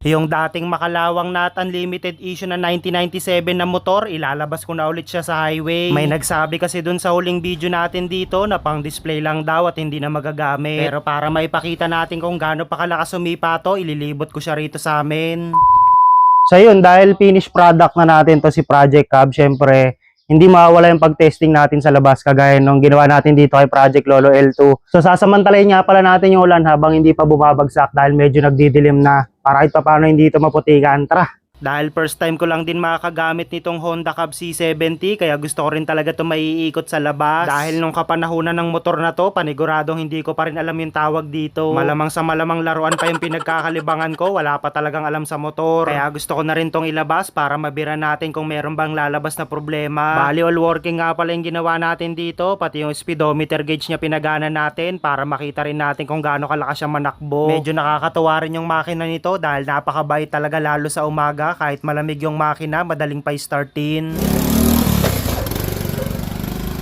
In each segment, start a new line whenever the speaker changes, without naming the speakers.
Yung dating makalawang na at unlimited issue na 1997 na motor, ilalabas ko na ulit siya sa highway. May nagsabi kasi dun sa huling video natin dito na pang display lang daw at hindi na magagamit. Pero para maipakita natin kung gaano pa kalakas sumipa to, ililibot ko siya rito sa amin. So yun, dahil finished product na natin to si Project Cab, syempre, hindi mawawala yung pag-testing natin sa labas kagaya nung ginawa natin dito kay Project Lolo L2. So sasamantalayin nga pala natin yung ulan habang hindi pa bumabagsak dahil medyo nagdidilim na para kahit paano hindi ito maputikan. Tara! Dahil first time ko lang din makakagamit nitong Honda Cab C70 kaya gusto ko rin talaga ito maiikot sa labas. Dahil nung kapanahunan ng motor na to, paniguradong hindi ko pa rin alam yung tawag dito. Malamang sa malamang laruan pa yung pinagkakalibangan ko, wala pa talagang alam sa motor. Kaya gusto ko na rin tong ilabas para mabira natin kung meron bang lalabas na problema. Bali all working nga pala yung ginawa natin dito, pati yung speedometer gauge niya pinagana natin para makita rin natin kung gaano kalakas siya manakbo. Medyo nakakatuwa rin yung makina nito dahil napakabait talaga lalo sa umaga kahit malamig yung makina, madaling pa startin.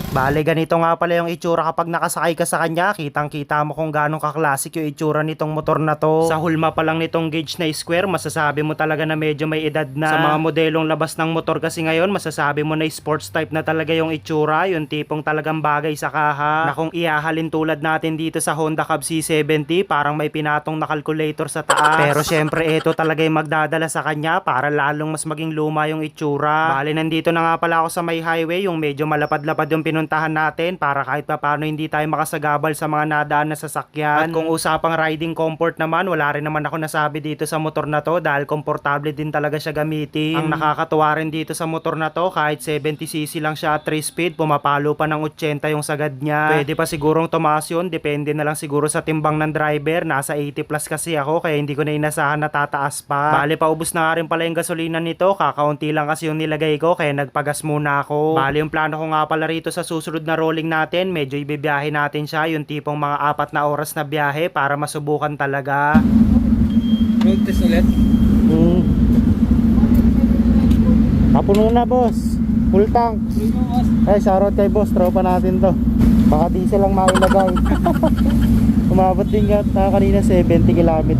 Bale, ganito nga pala yung itsura kapag nakasakay ka sa kanya. Kitang-kita mo kung gaano ka-classic yung itsura nitong motor na to. Sa hulma pa lang nitong gauge na square, masasabi mo talaga na medyo may edad na. Sa mga modelong labas ng motor kasi ngayon, masasabi mo na sports type na talaga yung itsura. Yung tipong talagang bagay sa kaha. Na kung ihahalin tulad natin dito sa Honda Cab C70, parang may pinatong na calculator sa taas. Pero syempre, ito talaga yung magdadala sa kanya para lalong mas maging luma yung itsura. Bale, nandito na nga pala ako sa may highway, yung medyo malapad-lapad yung pinuntahan natin para kahit pa paano hindi tayo makasagabal sa mga nadaan na sasakyan. At kung usapang riding comfort naman, wala rin naman ako nasabi dito sa motor na to dahil komportable din talaga siya gamitin. Ang nakakatuwa rin dito sa motor na to, kahit 70cc lang siya at 3 speed, pumapalo pa ng 80 yung sagad niya. Pwede pa sigurong tumaas yun, depende na lang siguro sa timbang ng driver. Nasa 80 plus kasi ako kaya hindi ko na inasahan na tataas pa. Bale, paubos na nga rin pala yung gasolina nito, kakaunti lang kasi yung nilagay ko kaya nagpagas muna ako. Bale, yung plano ko nga pala rito sa susunod na rolling natin, medyo ibibiyahe natin siya, yung tipong mga apat na oras na biyahe para masubukan talaga.
Road test ulit.
Hmm. Kapuno na, boss. Full tank. Ay, shoutout kay boss. Tropa natin to. Baka diesel lang mailagay. Umabot din nga na kanina 70 km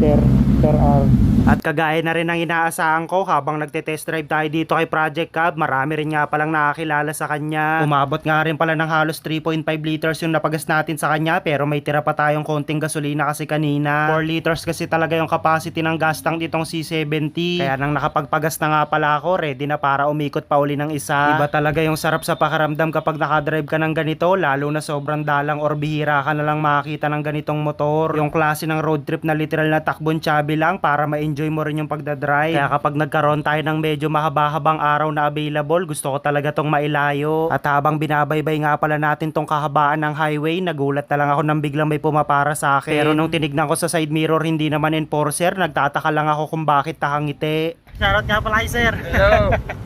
per hour. At kagaya na rin ang inaasahan ko habang nagte-test drive tayo dito kay Project Cab, marami rin nga palang nakakilala sa kanya. Umabot nga rin pala ng halos 3.5 liters yung napagas natin sa kanya pero may tira pa tayong konting gasolina kasi kanina. 4 liters kasi talaga yung capacity ng gas tank ditong C70. Kaya nang nakapagpagas na nga pala ako, ready na para umikot pa uli ng isa. Iba talaga yung sarap sa pakaramdam kapag nakadrive ka ng ganito, lalo na sobrang dalang or bihira ka na lang makakita ng ganitong motor. Yung klase ng road trip na literal na takbon chabi lang para ma-enjoy mo rin yung pagdadrive. Kaya kapag nagkaroon tayo ng medyo mahaba-habang araw na available, gusto ko talaga tong mailayo. At habang binabaybay nga pala natin tong kahabaan ng highway, nagulat na lang ako nang biglang may pumapara sa akin. Pero nung tinignan ko sa side mirror, hindi naman enforcer, nagtataka lang ako kung bakit takangiti. Shoutout nga pala sir.
Hello.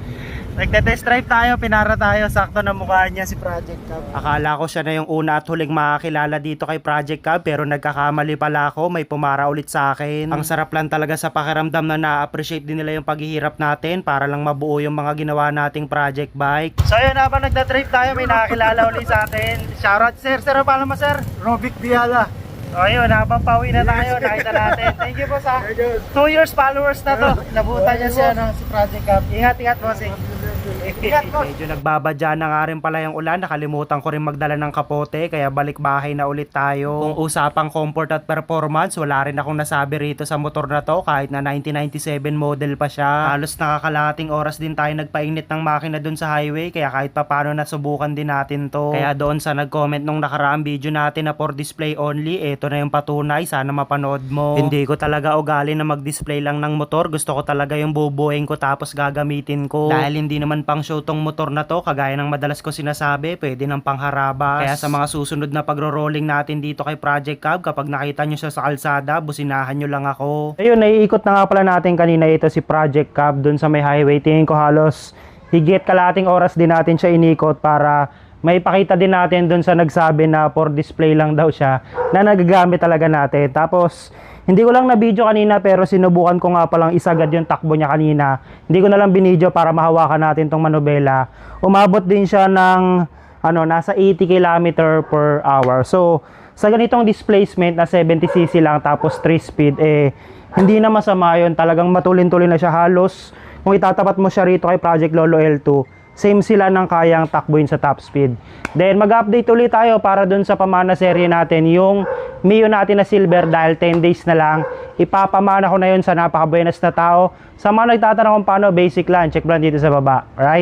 Nagte-test drive tayo, pinara tayo, sakto na mukha niya si Project Cab. Akala ko siya na yung una at huling makakilala dito kay Project Cab pero nagkakamali pala ako, may pumara ulit sa akin. Ang sarap lang talaga sa pakiramdam na na-appreciate din nila yung paghihirap natin para lang mabuo yung mga ginawa nating project bike. So yun, habang nagda-drive tayo, may nakakilala ulit sa atin. Shoutout sir, sir, paano mo sir?
Robic Diala.
Ayun, habang pauwi na tayo, nakita natin. Thank you po sa 2 years followers na to. Nabutan niya si, ano, si Project Cab. Ingat, ingat bossing. Medyo nagbabadya na nga rin pala yung ulan. Nakalimutan ko rin magdala ng kapote kaya balik bahay na ulit tayo. Kung usapang comfort at performance, wala rin akong nasabi rito sa motor na to kahit na 1997 model pa siya. Halos nakakalating oras din tayo nagpainit ng makina dun sa highway kaya kahit papano nasubukan din natin to. Kaya doon sa nag-comment nung nakaraang video natin na for display only, eto na yung patunay. Sana mapanood mo. Hindi ko talaga ugali na mag-display lang ng motor. Gusto ko talaga yung bubuhin ko tapos gagamitin ko. Dahil hindi naman pang show tong motor na to, kagaya ng madalas ko sinasabi, pwede ng pangharabas. Kaya sa mga susunod na pagro-rolling natin dito kay Project Cab, kapag nakita nyo siya sa kalsada, businahan nyo lang ako. Ayun, naiikot na nga pala natin kanina ito si Project Cab dun sa may highway. Tingin ko halos higit kalating oras din natin siya inikot para may pakita din natin dun sa nagsabi na for display lang daw siya na nagagamit talaga natin. Tapos, hindi ko lang na video kanina pero sinubukan ko nga palang isagad yung takbo niya kanina. Hindi ko na lang binidyo para mahawakan natin tong manobela. Umabot din siya ng ano, nasa 80 km per hour. So, sa ganitong displacement na 70cc lang tapos 3 speed, eh, hindi na masama yun. Talagang matulin-tulin na siya halos. Kung itatapat mo siya rito kay Project Lolo L2, same sila ng kayang takbuhin sa top speed. Then mag-update ulit tayo para dun sa pamana serye natin, yung Mio natin na silver dahil 10 days na lang. Ipapamana ko na yun sa napakabuenas na tao. Sa mga nagtatanong kung paano, basic lang. Check lang dito sa baba. Alright?